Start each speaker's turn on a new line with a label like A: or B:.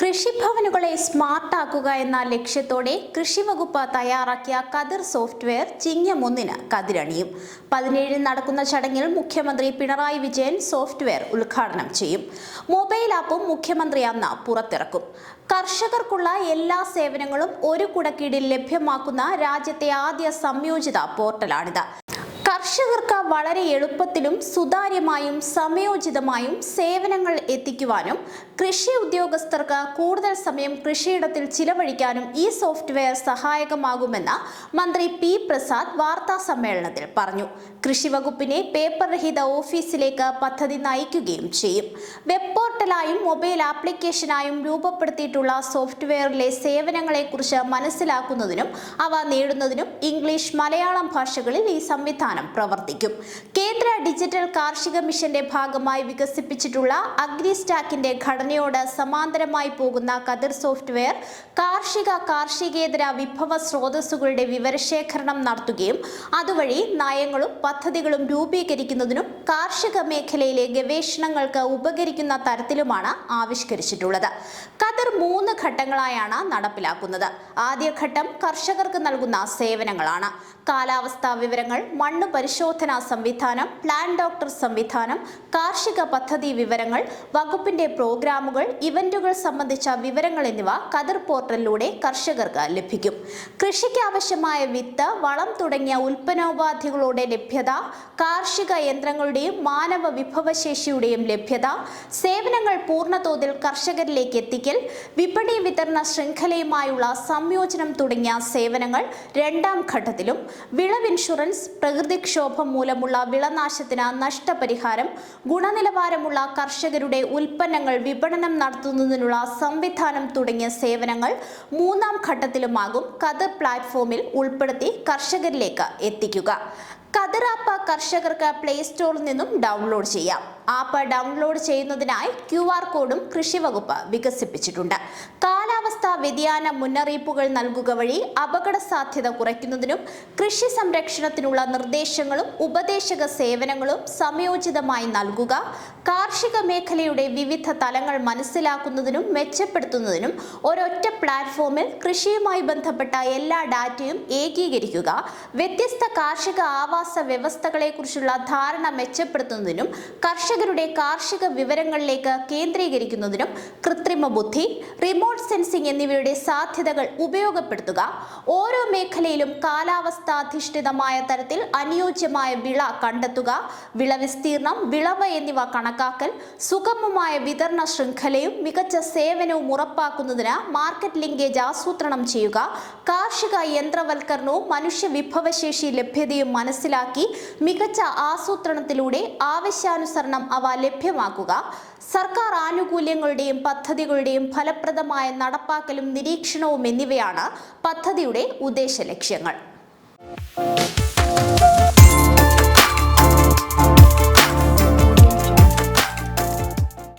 A: കൃഷിഭവനുകളെ സ്മാർട്ടാക്കുക എന്ന ലക്ഷ്യത്തോടെ കൃഷി വകുപ്പ് തയ്യാറാക്കിയ കതിർ സോഫ്റ്റ്വെയർ ചിങ്ങം ഒന്നിന് കതിരണിയും. പതിനേഴിന് നടക്കുന്ന ചടങ്ങിൽ മുഖ്യമന്ത്രി പിണറായി വിജയൻ സോഫ്റ്റ്വെയർ ഉദ്ഘാടനം ചെയ്യും. മൊബൈൽ ആപ്പും മുഖ്യമന്ത്രി അന്ന് പുറത്തിറക്കും. കർഷകർക്കുള്ള എല്ലാ സേവനങ്ങളും ഒരു കുടക്കീടിൽ ലഭ്യമാക്കുന്ന രാജ്യത്തെ ആദ്യ സംയോജിത പോർട്ടലാണിത്. കർഷകർക്ക് വളരെ എളുപ്പത്തിലും സുതാര്യമായും സമയോചിതമായും സേവനങ്ങൾ എത്തിക്കുവാനും കൃഷി ഉദ്യോഗസ്ഥർക്ക് കൂടുതൽ സമയം കൃഷിയിടത്തിൽ ചിലവഴിക്കാനും ഈ സോഫ്റ്റ്വെയർ സഹായകമാകുമെന്ന് മന്ത്രി പി പ്രസാദ് വാർത്താ സമ്മേളനത്തിൽ പറഞ്ഞു. കൃഷി വകുപ്പിനെ പേപ്പർ രഹിത ഓഫീസിലേക്ക് പദ്ധതി നയിക്കുകയും ചെയ്യും. വെബ് പോർട്ടലായും മൊബൈൽ ആപ്ലിക്കേഷനായും രൂപപ്പെടുത്തിയിട്ടുള്ള സോഫ്റ്റ്വെയറിലെ സേവനങ്ങളെക്കുറിച്ച് മനസ്സിലാക്കുന്നതിനും അവ നേടുന്നതിനും ഇംഗ്ലീഷ് മലയാളം ഭാഷകളിൽ ഈ സംവിധാനം പ്രവർത്തിക്കും. കേന്ദ്ര ഡിജിറ്റൽ കാർഷിക മിഷന്റെ ഭാഗമായി വികസിപ്പിച്ചിട്ടുള്ള അഗ്രി സ്റ്റാക്കിന്റെ ഘടനയോട് സമാന്തരമായി പോകുന്ന കതിർ സോഫ്റ്റ്വെയർ കാർഷിക കാർഷികേതര വിഭവ സ്രോതസ്സുകളുടെ വിവരശേഖരണം നടത്തുകയും അതുവഴി നയങ്ങളും പദ്ധതികളും രൂപീകരിക്കുന്നതിനും കാർഷിക മേഖലയിലെ ഗവേഷണങ്ങൾക്ക് ഉപകരിക്കുന്ന തരത്തിലുമാണ് ആവിഷ്കരിച്ചിട്ടുള്ളത്. കതിർ മൂന്ന് ഘട്ടങ്ങളായാണ് നടപ്പിലാക്കുന്നത്. ആദ്യഘട്ടം കർഷകർക്ക് നൽകുന്ന സേവനങ്ങളാണ്. കാലാവസ്ഥാ വിവരങ്ങൾ മണ്ണ് പരിശോധനാ സംവിധാനം പ്ലാൻ ഡോക്ടർ സംവിധാനം കാർഷിക പദ്ധതി വിവരങ്ങൾ വകുപ്പിന്റെ പ്രോഗ്രാമുകൾ ഇവന്റുകൾ സംബന്ധിച്ച വിവരങ്ങൾ എന്നിവ കതിർ പോർട്ടലിലൂടെ കർഷകർക്ക് ലഭിക്കും. കൃഷിക്ക് ആവശ്യമായ വിത്ത് വളം തുടങ്ങിയ ഉൽപ്പന്നോപാധികളുടെ ലഭ്യത കാർഷിക യന്ത്രങ്ങളുടെയും മാനവ വിഭവശേഷിയുടെയും ലഭ്യത സേവനങ്ങൾ പൂർണതോതിൽ കർഷകരിലേക്ക് എത്തിക്കൽ വിപണി വിതരണ ശൃംഖലയുമായുള്ള സംയോജനം തുടങ്ങിയ സേവനങ്ങൾ രണ്ടാം ഘട്ടത്തിലും വിളവ് ഇൻഷുറൻസ് പ്രകൃതിക്ഷോഭം മൂലമുള്ള വിളനാശത്തിന് നഷ്ടപരിഹാരം ഗുണനിലവാരമുള്ള കർഷകരുടെ ഉൽപ്പന്നങ്ങൾ വിപണനം നടത്തുന്നതിനുള്ള സംവിധാനം തുടങ്ങിയ സേവനങ്ങൾ മൂന്നാം ഘട്ടത്തിലുമാകും കതിർ പ്ലാറ്റ്ഫോമിൽ ഉൾപ്പെടുത്തി കർഷകരിലേക്ക് എത്തിക്കുക. കതിറാപ്പ കർഷകർക്ക് പ്ലേ സ്റ്റോറിൽ നിന്നും ഡൗൺലോഡ് ചെയ്യാം. ആപ്പ് ഡൗൺലോഡ് ചെയ്യുന്നതിനായി ക്യു ആർ കോഡും കൃഷിവകുപ്പ് വികസിപ്പിച്ചിട്ടുണ്ട്. കാലാവസ്ഥാ വ്യതിയാന മുന്നറിയിപ്പുകൾ നൽകുക വഴി അപകട സാധ്യത കുറയ്ക്കുന്നതിനും കൃഷി സംരക്ഷണത്തിനുള്ള നിർദ്ദേശങ്ങളും ഉപദേശക സേവനങ്ങളും സമയോചിതമായി നൽകുക കാർഷിക മേഖലയുടെ വിവിധ തലങ്ങൾ മനസ്സിലാക്കുന്നതിനും മെച്ചപ്പെടുത്തുന്നതിനും ഒരൊറ്റ പ്ലാറ്റ്ഫോമിൽ കൃഷിയുമായി ബന്ധപ്പെട്ട എല്ലാ ഡാറ്റയും ഏകീകരിക്കുക വ്യത്യസ്ത കാർഷിക ആവാസ വ്യവസ്ഥകളെക്കുറിച്ചുള്ള ധാരണ മെച്ചപ്പെടുത്തുന്നതിനും കർഷകരുടെ കാർഷിക വിവരങ്ങളിലേക്ക് കേന്ദ്രീകരിക്കുന്നതിനും കൃത്രിമ ബുദ്ധി റിമോട്ട് സെൻസിംഗ് എന്നിവയുടെ സാധ്യതകൾ ഉപയോഗപ്പെടുത്തുക. ഓരോ മേഖലയിലും കാലാവസ്ഥാധിഷ്ഠിതമായ തരത്തിൽ അനുയോജ്യമായ വിള കണ്ടെത്തുക. വിളവിസ്തീർണം വിളവ് എന്നിവ കണക്കാക്കൽ സുഗമമായ വിതരണ ശൃംഖലയും മികച്ച സേവനവും ഉറപ്പാക്കുന്നതിന് മാർക്കറ്റ് ലിങ്കേജ് ആസൂത്രണം ചെയ്യുക. കാർഷിക യന്ത്രവൽക്കരണവും മനുഷ്യ വിഭവശേഷി ലഭ്യതയും മനസ്സിലാക്കി മികച്ച ആസൂത്രണത്തിലൂടെ ആവശ്യാനുസരണം അവ ലഭ്യമാക്കുക. സർക്കാർ ആനുകൂല്യങ്ങളുടെയും പദ്ധതികളുടെയും ഫലപ്രദമായ നടപ്പാക്കലും നിരീക്ഷണവും എന്നിവയാണ് പദ്ധതിയുടെ ഉദ്ദേശ ലക്ഷ്യങ്ങൾ